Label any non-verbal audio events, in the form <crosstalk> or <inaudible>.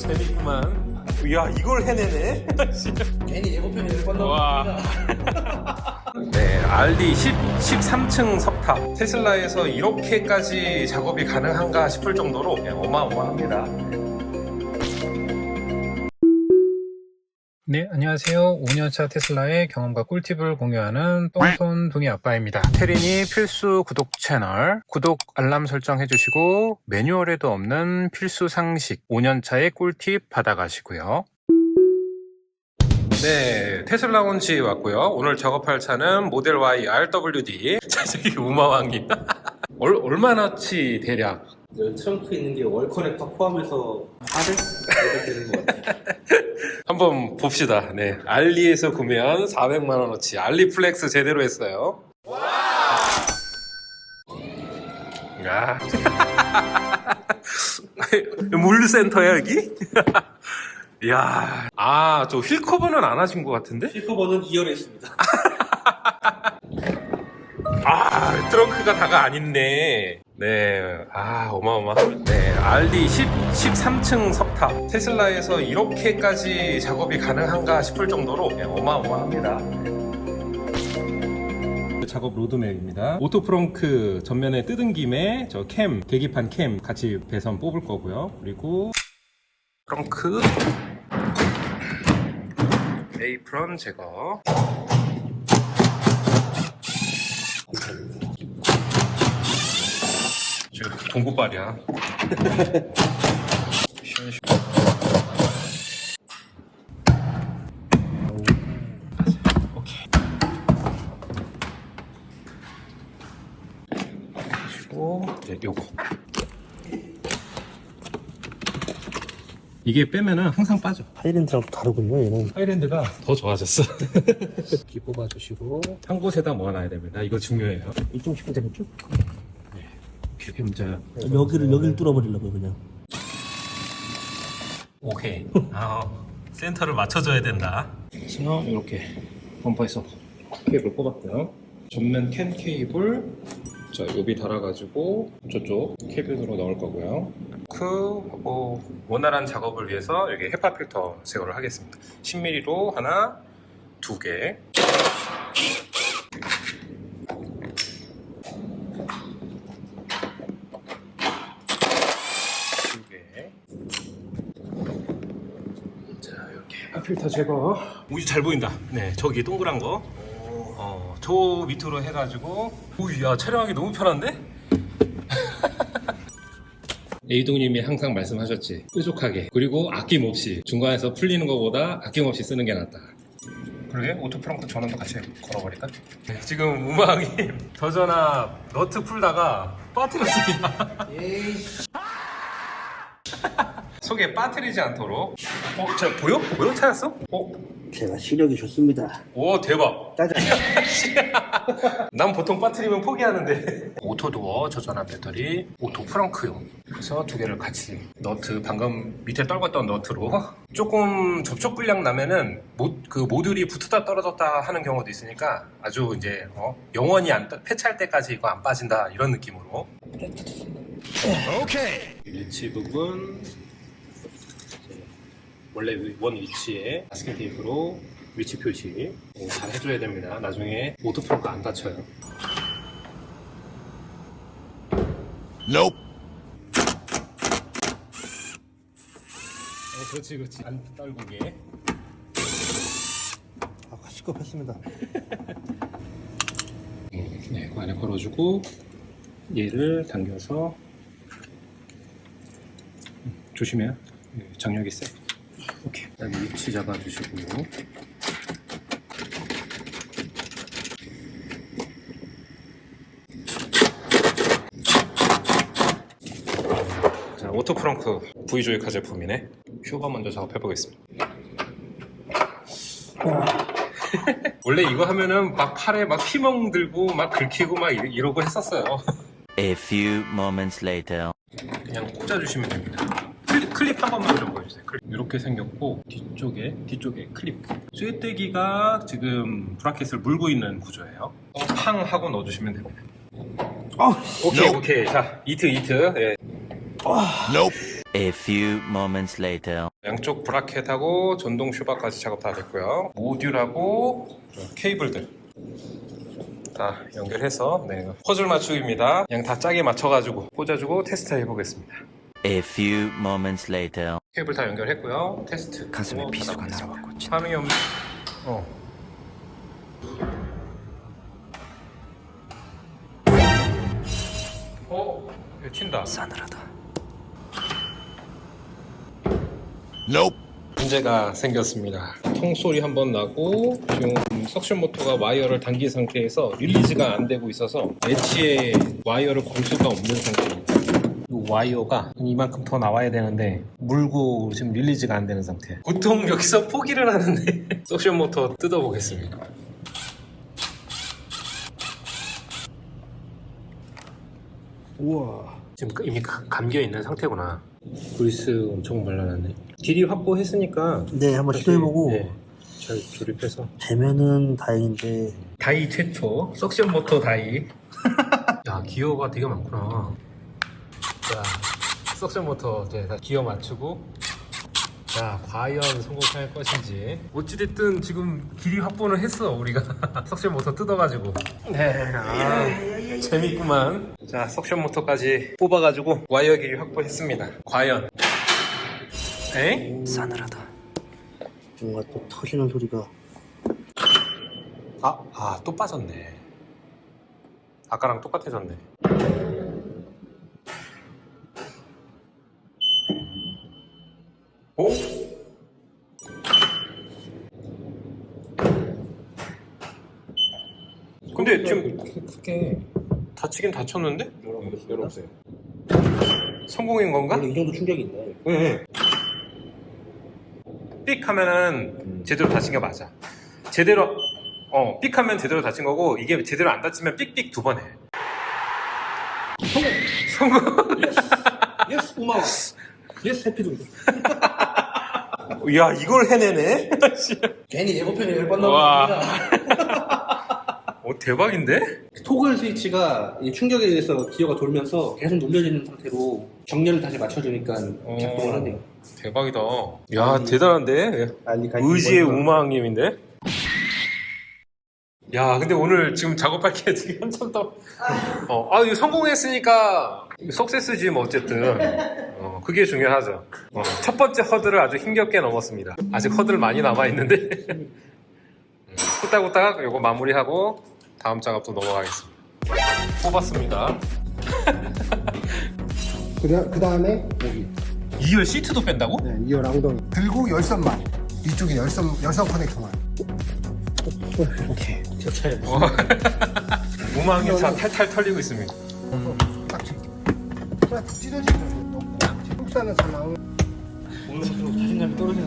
재밌구만. 야 이걸 해내네. <laughs> 괜히 예고편이 뻔 와. 네, 알리 10, 13층 석탑. 테슬라에서 이렇게까지 작업이 가능한가 싶을 정도로 네, 어마어마합니다. 네, 안녕하세요. 5년차 테슬라의 경험과 꿀팁을 공유하는 똥손 동이 아빠입니다. 테린이 필수 구독 채널, 구독 알람 설정 해주시고, 매뉴얼에도 없는 필수 상식, 5년차의 꿀팁 받아가시고요. 네, 테슬라 온치 왔고요. 오늘 작업할 차는 모델 Y RWD. <laughs> 자, 저기 우마왕님. <laughs> 얼, 얼마나치 대략? 저 트렁크에 있는 게 월커넥터 포함해서 400? 이렇게 되는 것 같아요. <laughs> 한번 봅시다. 네, 알리에서 구매한 400만원어치 알리 플렉스 제대로 했어요. 야. <laughs> 물센터야, 여기? <laughs> 야. 아, 저 휠커버는 안 하신 것 같은데? 실커버는 2열에 있습니다. 아, 트렁크가 다가 아닌데. 네, 아, 어마어마. 네, 알리 10, 13층 석탑. 테슬라에서 이렇게까지 작업이 가능한가 싶을 정도로 네, 어마어마합니다. 작업 로드맵입니다. 오토 프렁크 전면에 뜯은 김에 저 캠, 계기판 캠 같이 배선 뽑을 거고요. 그리고 프렁크 에이프런 제거. 지금 동구발이야. 시원시원. 오케이. 그리고 이제 요거. 이게 빼면은 항상 빠져. 하이랜드랑 또 다르군요, 얘는. 하이랜드가 더 좋아졌어. <laughs> 기 뽑아주시고 한 곳에다 모아놔야 됩니다. 이거 중요해요. 이쪽 싶은 되겠죠? 이렇게 문자. 여기를, 여기를 뚫어버리려고요, 그냥. 오케이. 아, 센터를 맞춰줘야 된다. 그래서 이렇게 범퍼에서 케이블 뽑았고요. 전면 캔 케이블 자 요비 달아가지고 저쪽 케이블으로 넣을 거고요. 그 하고 원활한 작업을 위해서 여기 헤파 필터 제거를 하겠습니다. 10mm로 하나, 두 개. 두 개. 자, 이렇게 필터 제거. 우유 잘 보인다. 네, 저기 동그란 거. 어, 저 밑으로 해가지고. 우유, 야, 촬영하기 너무 편한데? <laughs> A동님이 항상 말씀하셨지. 뾰족하게. 그리고 아낌없이. 중간에서 풀리는 것보다 아낌없이 쓰는 게 낫다. 그러게 오토 프렁크 전원도 같이 걸어버릴까? 네, 지금 우망이 <laughs> 저 전압 너트 풀다가 빠뜨렸습니다. <laughs> 속에 빠뜨리지 않도록. 어, 자 보여? 보여? 찾았어? 어? 제가 시력이 좋습니다. 오 대박. 짜잔. <laughs> 난 보통 빠뜨리면 포기하는데. 오토도어 저전압 배터리, 오토 프렁크용. 그래서 두 개를 같이 너트 방금 밑에 떨궜던 너트로 조금 접촉 불량 나면은 모, 그 모듈이 붙었다 떨어졌다 하는 경우도 있으니까 아주 이제 어, 영원히 안 떠- 폐차할 때까지 이거 안 빠진다 이런 느낌으로. 오케이. 위치 부분 원래 위- 원 위치에 마스킹 테이프로 위치 표시 어, 잘 해줘야 됩니다. 나중에 오토 프렁크 안 다쳐요. Nope. 어, 그렇지, 그렇지. 안 떨구게. 아까 시급했습니다. <laughs> 네, 그 안에 걸어주고 얘를 당겨서 음, 조심해요. 예, 장력이 세. 그다음에 위치 잡아주시고. 자, 오토 프렁크 V 조이카 제품이네. 휴가 먼저 작업해 보겠습니다. <laughs> 원래 이거 하면은 막 팔에 막 피멍 들고 막 긁히고 막 이- 이러고 했었어요. A few moments later. 그냥 꽂아주시면 됩니다. 클립, 클립 한 번만 좀 보여주세요. 클립. 이렇게 생겼고 뒤쪽에 뒤쪽에 클립. 쇠떼기가 지금 브라켓을 물고 있는 구조예요. 어, 팡 하고 넣어주시면 됩니다. 아, 오케이 오케이 자 이트 이트. 예. Nope. A few moments later. 양쪽 브라켓하고 전동 슈바까지 작업 다 됐고요. 모듈하고 케이블들 다 연결해서 네, 퍼즐 맞추기입니다. 양다 짜게 맞춰가지고 꽂아주고 테스트 해보겠습니다. A few moments later. 케이블 다 연결했고요. 테스트. 가슴에 어, 비수가 받아보겠습니다. 날아와 꽂힌다. 반응이 없네. 어. 어? 이거 튄다. 싸늘하다. Nope. 문제가 생겼습니다. 통소리 한 번 나고 지금 석션 모터가 와이어를 당긴 상태에서 릴리즈가 안 되고 있어서 엣지에 와이어를 걸 수가 없는 상태입니다. 이 와이어가 이만큼 더 나와야 되는데 물고 지금 릴리즈가 안 되는 상태. 보통 여기서 포기를 하는데 <laughs> 석션 모터 뜯어보겠습니다. 우와. 지금 이미 가- 감겨 있는 상태구나. 그리스 엄청 발라놨네. 길이 확보했으니까 네, 한번 시도해보고 네, 잘 조립해서 되면은 다행인데 다이 최초 석션 모터 다이 <laughs> 야 기어가 되게 많구나 자 석션 모터 이제 다 기어 맞추고 자 과연 성공할 것인지 어찌됐든 지금 길이 확보는 했어 우리가 <laughs> 석션 모터 뜯어가지고 네 아, 재밌구만 자 석션 모터까지 뽑아가지고 와이어 길이 확보했습니다 과연 에? 싸늘하다. 뭔가 또 터지는 소리가 아, 아, 또 빠졌네. 아까랑 똑같아졌네. 오? 근데 지금 크게 다치긴 다쳤는데? 열어보세요. 성공인 건가? 원래 이 정도 충격이 있네. 네. 삑 하면은 제대로 다친 게 맞아. 제대로 어, 삑 하면 제대로 다친 거고 이게 제대로 안 다치면 삑삑 두 번 해. 성공. 성공. 예스, 고마워. 예스, 해피 <laughs> 도. 야, 이걸 해내네. <laughs> 괜히 예고편에 열번 와. <laughs> 어, 대박인데? 토글 스위치가 이 충격에 의해서 기어가 돌면서 계속 눌려지는 상태로 정렬을 다시 맞춰주니까 작동을 하네요. 대박이다. 야, 대단한데? 알리 의지의 우마왕님인데? 야, 근데 오늘 지금 작업할 게 지금 한참 더. 어, 아, 이거 성공했으니까 석세스지 뭐 어쨌든. 어, 그게 중요하죠. 어, 첫 번째 허들을 아주 힘겹게 넘었습니다. 아직 허들 많이 남아 있는데. 음, 후딱후딱 요거 마무리하고 다음 작업도 넘어가겠습니다. 뽑았습니다. 그 다음에 여기 2열 시트도 뺀다고? 네, 2열 엉덩이 들고 열선만 이쪽에 열선 열선 커넥터만 이 렇게 우마왕님 차 탈탈 털리고 있습니다. 딱지 딱 찢어지는 제국산은 잘 나오는 오늘 것으로 자신감이 떨어지는